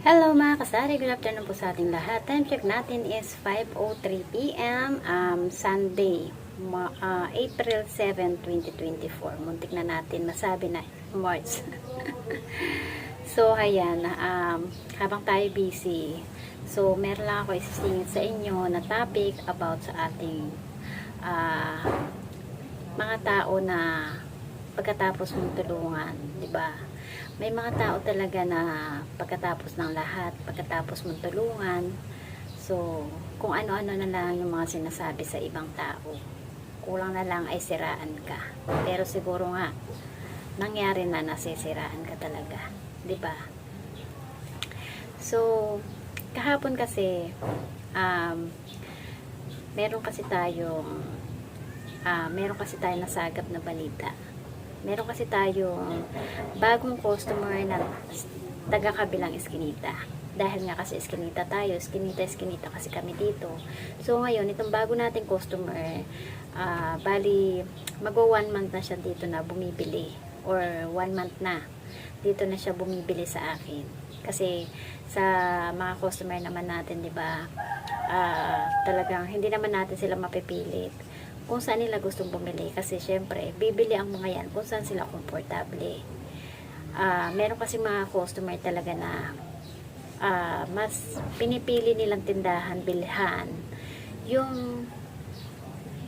Hello mga kasari, good afternoon po sa ating lahat. Time check natin is 5.03pm, um, Sunday, ma- ah, April 7, 2024. Muntik na natin masabi na March. so, ayan, um, habang tayo busy, so meron lang ako isisingit sa inyo na topic about sa ating ah, mga tao na pagkatapos mong tulungan, di ba? May mga tao talaga na pagkatapos ng lahat, pagkatapos mong tulungan, so kung ano-ano na lang yung mga sinasabi sa ibang tao, kulang na lang ay siraan ka. Pero siguro nga, nangyari na nasisiraan ka talaga, ba? So, kahapon kasi, um, meron kasi tayong, ah, meron kasi tayong nasagap na balita meron kasi tayong bagong customer na taga kabilang iskinita. Dahil nga kasi iskinita tayo, iskinita, iskinita kasi kami dito. So ngayon, itong bago nating customer, ah, bali, mag one month na siya dito na bumibili. Or one month na. Dito na siya bumibili sa akin. Kasi sa mga customer naman natin, di ba, ah, talagang hindi naman natin sila mapipilit kung saan nila gustong bumili. Kasi syempre bibili ang mga yan kung saan sila komportable. Ah, meron kasi mga customer talaga na ah, mas pinipili nilang tindahan bilhan yung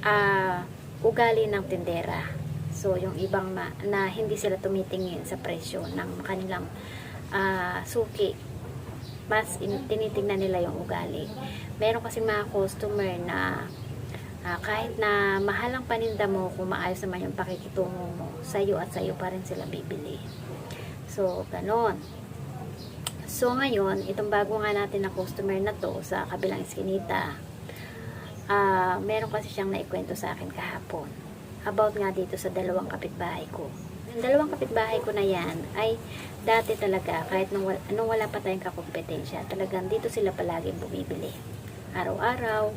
ah, ugali ng tindera. So yung ibang ma- na hindi sila tumitingin sa presyo ng kanilang ah, suki. Mas in- tinitingnan nila yung ugali. Meron kasi mga customer na Ah, kahit na mahal ang paninda mo, kung maayos naman yung pakikitungo mo, sa'yo at sa'yo pa rin sila bibili. So, ganon. So, ngayon, itong bago nga natin na customer na to sa kabilang iskinita, ah, meron kasi siyang naikwento sa akin kahapon. About nga dito sa dalawang kapitbahay ko. Yung dalawang kapitbahay ko na yan ay dati talaga, kahit nung wala, nung wala pa tayong kakompetensya, talagang dito sila palaging bumibili. Araw-araw,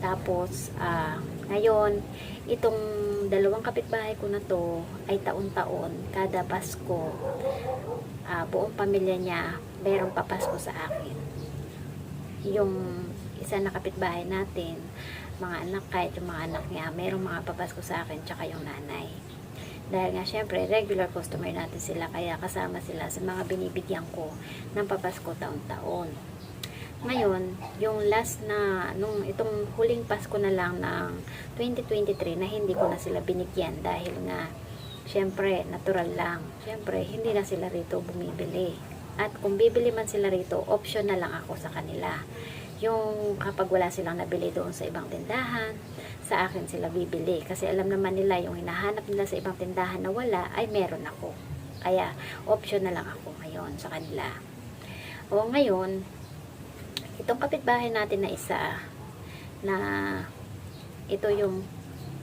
tapos, ah, ngayon, itong dalawang kapitbahay ko na to ay taon-taon, kada Pasko, ah, buong pamilya niya, mayroong papasko sa akin. Yung isa na kapitbahay natin, mga anak, kahit yung mga anak niya, mayroong mga papasko sa akin, tsaka yung nanay. Dahil nga, syempre, regular customer natin sila, kaya kasama sila sa mga binibigyan ko ng papasko taon-taon. Ngayon, yung last na, nung itong huling Pasko na lang ng 2023 na hindi ko na sila binigyan dahil nga, syempre, natural lang. Syempre, hindi na sila rito bumibili. At kung bibili man sila rito, option na lang ako sa kanila. Yung kapag wala silang nabili doon sa ibang tindahan, sa akin sila bibili. Kasi alam naman nila yung hinahanap nila sa ibang tindahan na wala, ay meron ako. Kaya, option na lang ako ngayon sa kanila. O ngayon, itong kapitbahay natin na isa na ito yung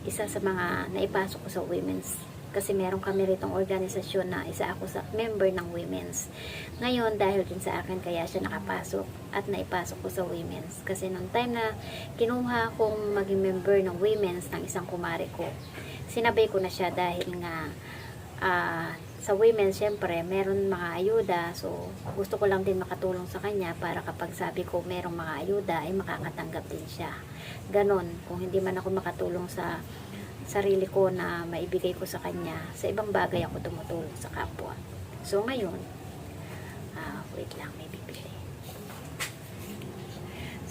isa sa mga naipasok ko sa women's. Kasi meron kami ritong organisasyon na isa ako sa member ng women's. Ngayon dahil din sa akin kaya siya nakapasok at naipasok ko sa women's. Kasi nung time na kinuha kong maging member ng women's ng isang kumare ko sinabay ko na siya dahil nga ah, sa women, syempre, meron mga ayuda. So, gusto ko lang din makatulong sa kanya para kapag sabi ko merong mga ayuda, ay makakatanggap din siya. Ganon. Kung hindi man ako makatulong sa sarili ko na maibigay ko sa kanya, sa ibang bagay ako tumutulong sa kapwa. So, ngayon, ah, wait lang, may bibili.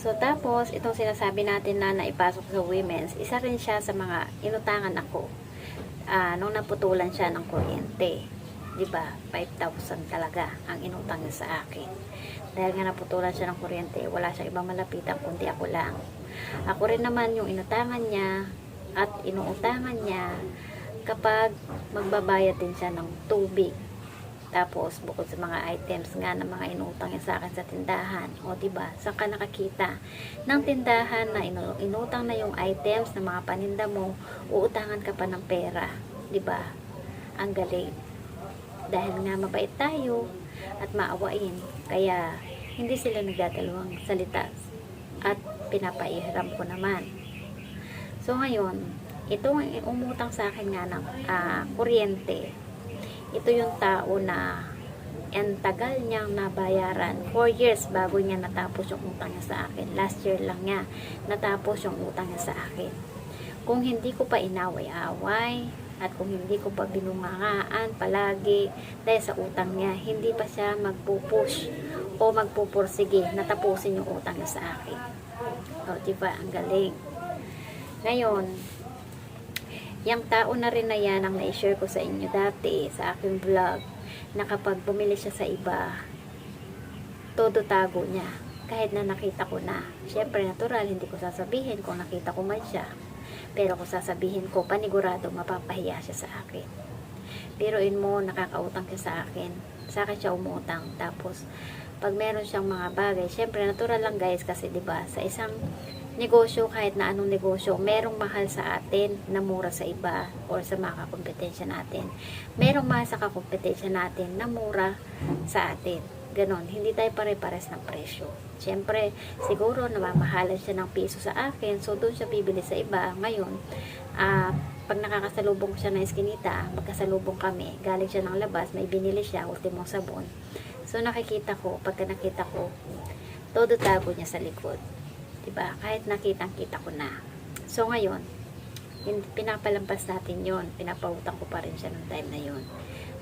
So, tapos, itong sinasabi natin na naipasok sa women's, isa rin siya sa mga inutangan ako ah, nung naputulan siya ng kuryente. 'Di ba? 5,000 talaga ang inutang niya sa akin. Dahil nga naputulan siya ng kuryente, wala siyang ibang malapitan kundi ako lang. Ako rin naman yung inutangan niya at inuutangan niya kapag magbabayad din siya ng tubig. Tapos, bukod sa mga items nga ng mga inutang niya sa akin sa tindahan, o ba diba, saan ka nakakita ng tindahan na inu- inutang na yung items ng mga paninda mo, uutangan ka pa ng pera, ba? Ang galing dahil nga mabait tayo at maawain. Kaya hindi sila nagdadalawang salita at pinapaihiram ko naman. So ngayon, itong umutang sa akin nga ng ah, kuryente, ito yung tao na and tagal niyang nabayaran 4 years bago niya natapos yung utang niya sa akin last year lang niya natapos yung utang niya sa akin kung hindi ko pa inaway-away at kung hindi ko pa binungangaan palagi dahil sa utang niya, hindi pa siya magpupush o magpupursige na tapusin yung utang niya sa akin. O, diba? Ang galing. Ngayon, yung tao na rin na yan ang na-share ko sa inyo dati sa aking vlog na kapag bumili siya sa iba, todo tago niya. Kahit na nakita ko na. Siyempre, natural, hindi ko sasabihin kung nakita ko man siya. Pero kung sasabihin ko, panigurado, mapapahiya siya sa akin. Biruin mo, nakakautang siya sa akin. Sa akin siya umutang. Tapos, pag meron siyang mga bagay, syempre, natural lang guys, kasi 'di ba sa isang negosyo, kahit na anong negosyo, merong mahal sa atin na mura sa iba or sa mga kakompetensya natin. Merong mahal sa kakompetensya natin na mura sa atin. Ganon, hindi tayo pare-pares ng presyo. Siyempre, siguro namamahalan siya ng piso sa akin, so doon siya bibili sa iba. Ngayon, ah, pag nakakasalubong ko siya ng eskinita, magkasalubong kami, galing siya ng labas, may binili siya, ultimong sabon. So nakikita ko, pagka nakita ko, todo tago niya sa likod. 'Di ba? Kahit nakitang kita ko na. So ngayon, pinapalampas natin 'yon, pinapautang ko pa rin siya ng time na 'yon.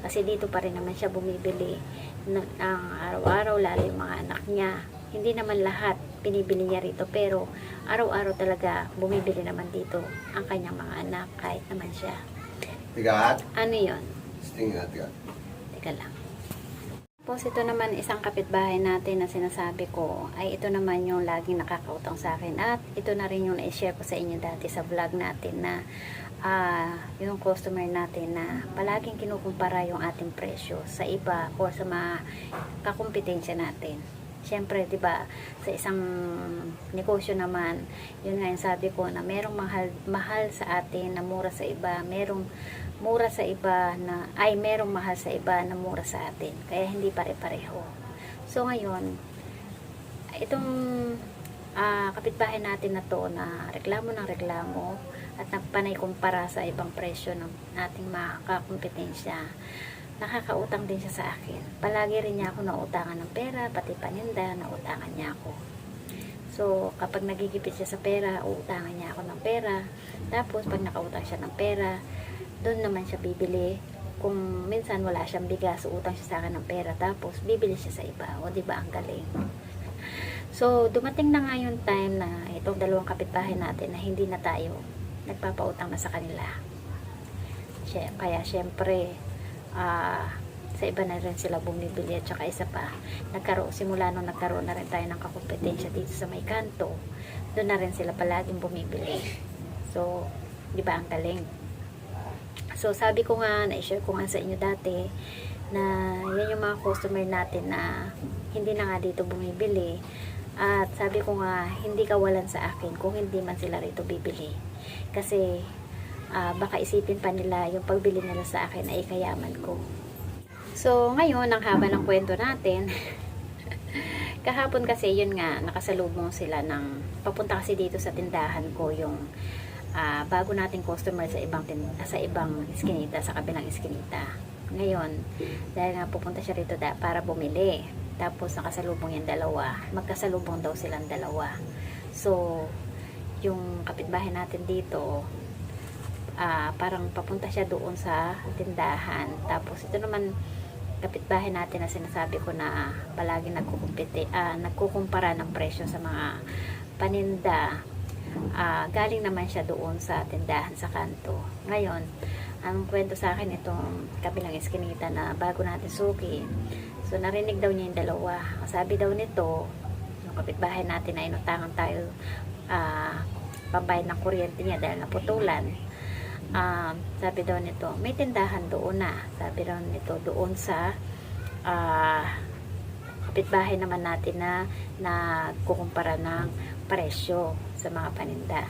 Kasi dito pa rin naman siya bumibili ng, ng araw-araw, lalo yung mga anak niya. Hindi naman lahat pinibili niya rito, pero araw-araw talaga bumibili naman dito ang kanyang mga anak, kahit naman siya. Tigat. Ano yon? Sting na tigat. Teka lang. Tapos ito naman isang kapitbahay natin na sinasabi ko ay ito naman yung laging nakakautang sa akin at ito na rin yung na-share ko sa inyo dati sa vlog natin na ah, yung customer natin na palaging kinukumpara yung ating presyo sa iba o sa mga kakumpetensya natin. Siyempre, 'di ba, sa isang negosyo naman, yun nga yung sabi ko na merong mahal mahal sa atin na mura sa iba, merong mura sa iba na ay merong mahal sa iba na mura sa atin. Kaya hindi pare-pareho. So ngayon, itong ah, kapitbahay natin na to na reklamo ng reklamo at nagpanay kumpara sa ibang presyo ng ating mga kakompetensya nakakautang din siya sa akin. Palagi rin niya ako nautangan ng pera, pati paninda, nautangan niya ako. So, kapag nagigipit siya sa pera, uutangan niya ako ng pera. Tapos, pag nakautang siya ng pera, doon naman siya bibili. Kung minsan wala siyang bigas, utang siya sa akin ng pera. Tapos, bibili siya sa iba. O, di ba ang galing? So, dumating na nga yung time na itong dalawang kapitbahay natin na hindi na tayo nagpapautang na sa kanila. Kaya, syempre, ah, sa iba na rin sila bumibili at saka isa pa nagkaroon, simula nung nagkaroon na rin tayo ng kakompetensya dito sa may kanto doon na rin sila palaging bumibili. So di ba ang galing? So sabi ko nga na-share ko nga sa inyo dati na yan yung mga customer natin na hindi na nga dito bumibili. At sabi ko nga hindi kawalan sa akin kung hindi man sila rito bibili kasi ah, baka isipin pa nila yung pagbili nila sa akin ay kayaman ko. So, ngayon, ang haba ng kwento natin, kahapon kasi yun nga, nakasalubong sila ng, papunta kasi dito sa tindahan ko yung ah, bago nating customer sa ibang sa ibang iskinita, sa kabilang iskinita. Ngayon, dahil nga pupunta siya rito da, para bumili. Tapos nakasalubong yung dalawa. Magkasalubong daw silang dalawa. So, yung kapitbahay natin dito, ah, parang papunta siya doon sa tindahan. Tapos ito naman kapitbahay natin na sinasabi ko na palagi nagkukumpite, ah, nagkukumpara ng presyo sa mga paninda. Ah, galing naman siya doon sa tindahan sa kanto. Ngayon, ang kwento sa akin itong kabilang eskinita na bago natin suki. So narinig daw niya yung dalawa. Sabi daw nito, yung kapitbahay natin na inutangan tayo ah, pambayad ng kuryente niya dahil naputulan um, sabi daw nito, may tindahan doon na. Sabi daw nito, doon sa ah, kapitbahay naman natin na nagkukumpara ng presyo sa mga paninda.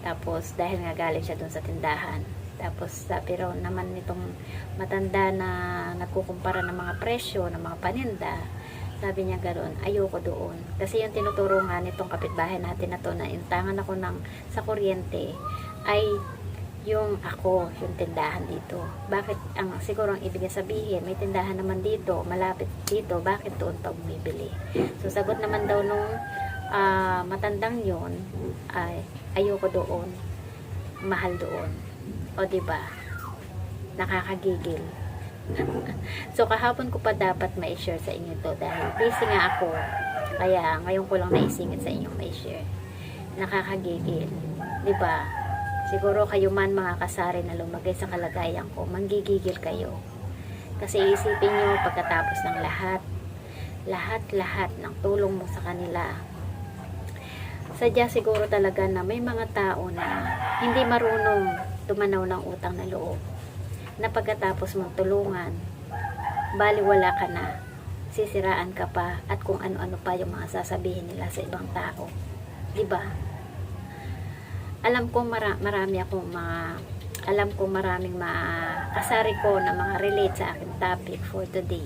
Tapos, dahil nga galing siya doon sa tindahan. Tapos, sabi raw naman nitong matanda na nagkukumpara ng mga presyo ng mga paninda, sabi niya ganoon, ayoko doon. Kasi yung tinuturo nga nitong kapitbahay natin na to na intangan ako ng sa kuryente ay yung ako, yung tindahan dito. Bakit, ang siguro ang ibig sabihin, may tindahan naman dito, malapit dito, bakit doon pa bumibili? So, sagot naman daw nung ah, matandang yon ay ayoko doon, mahal doon. O, di ba Nakakagigil. so, kahapon ko pa dapat ma-share sa inyo to dahil busy nga ako. Kaya, ngayon ko lang naisingit sa inyong ma-share. Nakakagigil. Di ba? Siguro kayo man mga kasari na lumagay sa kalagayan ko, manggigigil kayo. Kasi isipin nyo pagkatapos ng lahat, lahat-lahat ng tulong mo sa kanila. Sadya siguro talaga na may mga tao na hindi marunong tumanaw ng utang na loob. Na pagkatapos mong tulungan, baliwala ka na, sisiraan ka pa, at kung ano-ano pa yung mga sasabihin nila sa ibang tao. 'Di ba? alam ko mara- marami akong mga alam ko maraming mga kasari ko na mga relate sa aking topic for today.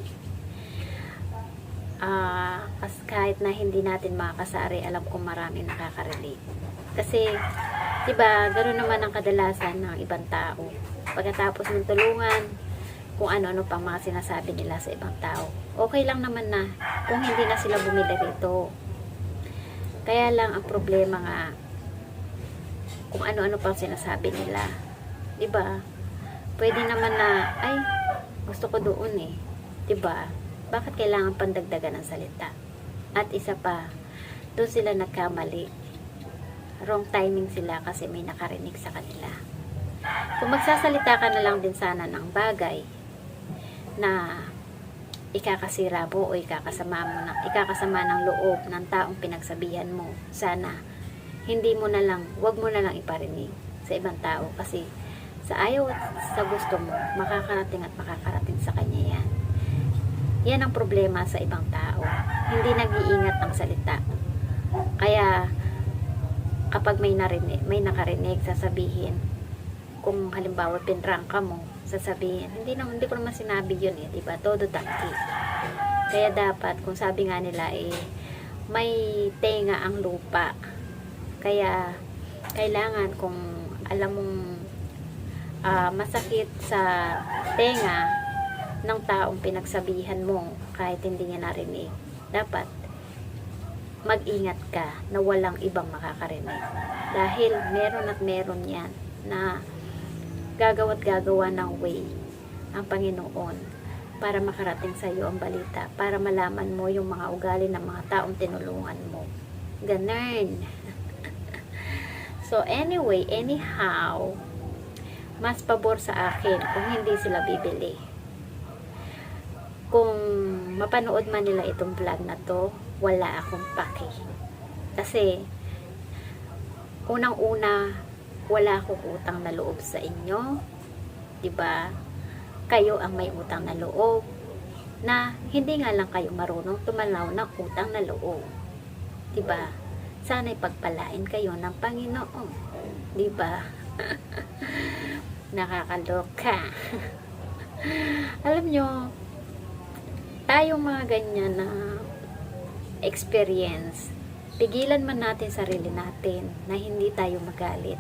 Ah, kas kahit na hindi natin mga kasari, alam ko maraming nakaka-relate. Kasi, ba, ganoon naman ang kadalasan ng ibang tao. Pagkatapos ng tulungan, kung ano-ano pang mga sinasabi nila sa ibang tao. Okay lang naman na kung hindi na sila bumili rito. Kaya lang ang problema nga, kung ano-ano pang sinasabi nila. 'Di ba? Pwede naman na ay gusto ko doon eh. 'Di ba? Bakit kailangan pandagdagan ng salita? At isa pa, doon sila nagkamali. Wrong timing sila kasi may nakarinig sa kanila. Kung magsasalita ka na lang din sana ng bagay na ikakasira mo o ikakasama mo ng, ikakasama ng loob ng taong pinagsabihan mo, sana hindi mo na lang, wag mo na lang iparinig sa ibang tao kasi sa ayaw at sa gusto mo, makakarating at makakarating sa kanya yan. Yan ang problema sa ibang tao. Hindi nag-iingat ng salita. Kaya, kapag may narinig, may nakarinig, sasabihin, kung halimbawa pinrang ka mo, sasabihin, hindi na, hindi ko naman sinabi yun eh, diba? Todo tangki. Kaya dapat, kung sabi nga nila eh, may tenga ang lupa. Kaya, kailangan kung alam mong ah, masakit sa tenga ng taong pinagsabihan mo kahit hindi niya narinig, dapat mag-ingat ka na walang ibang makakarinig. Dahil meron at meron yan na gagawa't gagawa ng way ang Panginoon para makarating sa iyo ang balita, para malaman mo yung mga ugali ng mga taong tinulungan mo. Ganun. so anyway, anyhow, mas pabor sa akin kung hindi sila bibili. Kung mapanood man nila itong vlog na to, wala akong paki. Kasi, unang-una, wala akong utang na loob sa inyo. ba? Kayo ang may utang na loob na hindi nga lang kayo marunong tumanaw ng utang na loob. ba? Sana'y pagpalain kayo ng Panginoon. ba? Nakakaloka. Alam nyo, tayong mga ganyan na experience, pigilan man natin sarili natin na hindi tayo magalit.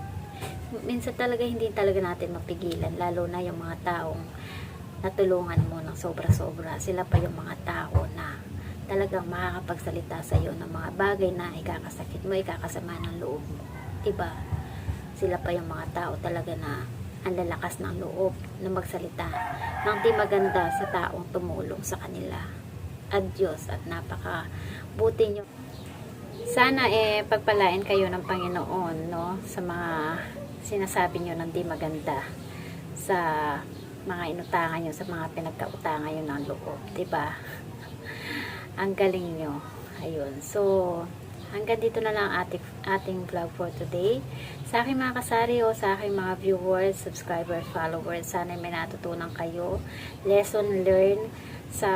Minsan talaga hindi talaga natin mapigilan, lalo na yung mga taong natulungan mo ng sobra-sobra. Sila pa yung mga tao na talagang makakapagsalita sa iyo ng mga bagay na ikakasakit mo, ikakasama ng loob mo. Diba? Sila pa yung mga tao talaga na ang lalakas ng loob na magsalita ng di maganda sa taong tumulong sa kanila. Adios at napaka buti nyo. Sana eh pagpalain kayo ng Panginoon no sa mga sinasabi nyo ng di maganda sa mga inutangan nyo sa mga pinagkautangan nyo ng loob, ba? Ang galing nyo. Ayun. So, hanggang dito na lang ating, ating vlog for today. Sa aking mga kasari o sa aking mga viewers, subscribers, followers, sana may natutunan kayo. Lesson learned sa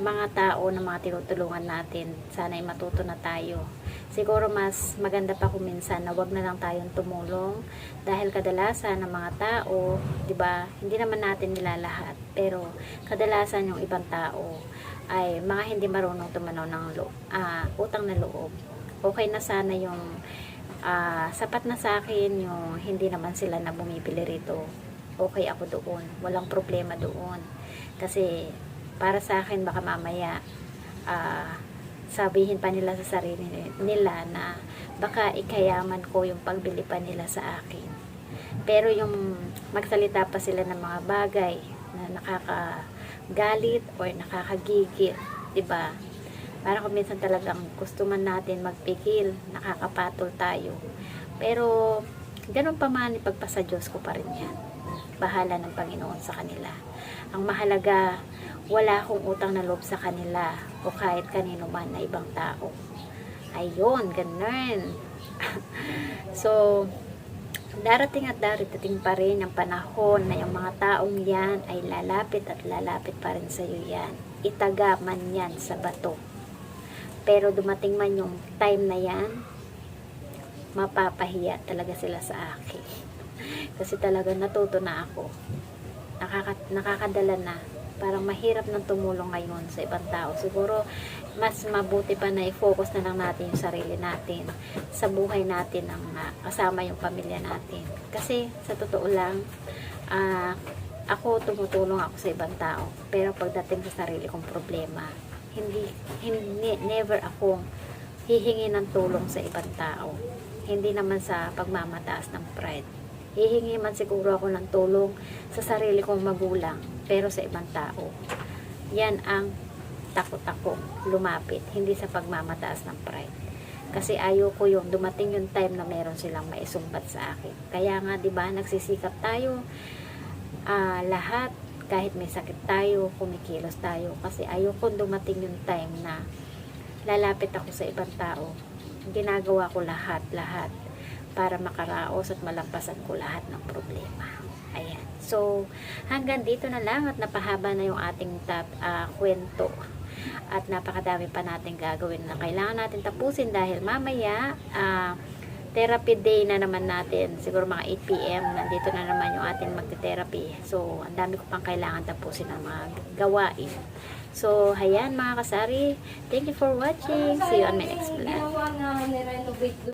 mga tao na mga tinutulungan natin. Sana ay matuto na tayo. Siguro mas maganda pa kung minsan na wag na lang tayong tumulong dahil kadalasan ng mga tao, 'di ba? Hindi naman natin nila lahat, pero kadalasan yung ibang tao ay mga hindi marunong tumanaw ng ah, utang na loob. Okay na sana yung ah, sapat na sa akin yung hindi naman sila na bumibili rito. Okay ako doon. Walang problema doon. Kasi para sa akin baka mamaya ah, sabihin pa nila sa sarili nila na baka ikayaman ko yung pagbili pa nila sa akin. Pero yung magsalita pa sila ng mga bagay na nakakagalit or nakakagigil, ba? Para kung minsan talagang gusto man natin magpigil, nakakapatol tayo. Pero ganun pa man ipagpasa Diyos ko pa rin yan. Bahala ng Panginoon sa kanila. Ang mahalaga, wala akong utang na loob sa kanila o kahit kanino man na ibang tao. Ayun, ganun. so, darating at darating pa rin ang panahon na yung mga taong yan ay lalapit at lalapit pa rin sa iyo yan. Itaga man yan sa bato. Pero dumating man yung time na yan, mapapahiya talaga sila sa akin. Kasi talaga natuto na ako. Nakaka, nakakadala na. Parang mahirap nang tumulong ngayon sa ibang tao. Siguro, mas mabuti pa na i-focus na lang natin yung sarili natin sa buhay natin ng ah, kasama yung pamilya natin. Kasi, sa totoo lang, ah, ako tumutulong ako sa ibang tao. Pero pagdating sa sarili kong problema, hindi, hindi never akong hihingi ng tulong sa ibang tao. Hindi naman sa pagmamataas ng pride. Hihingi man siguro ako ng tulong sa sarili kong magulang, pero sa ibang tao. Yan ang takot ako lumapit, hindi sa pagmamataas ng pride. Kasi ayoko yung dumating yung time na meron silang maisumbat sa akin. Kaya nga, di ba, nagsisikap tayo ah, lahat, kahit may sakit tayo, kumikilos tayo. Kasi ayoko dumating yung time na lalapit ako sa ibang tao. Ginagawa ko lahat, lahat para makaraos at malampasan ko lahat ng problema. Ayan. So, hanggang dito na lang at napahaba na yung ating tap, ah, kwento. At napakadami pa natin gagawin na kailangan natin tapusin dahil mamaya ah, therapy day na naman natin. Siguro mga 8 p.m. Nandito na naman yung ating magte-therapy. So, ang dami ko pang kailangan tapusin ng mga gawain. So, hayan mga kasari. Thank you for watching. See you on my next vlog.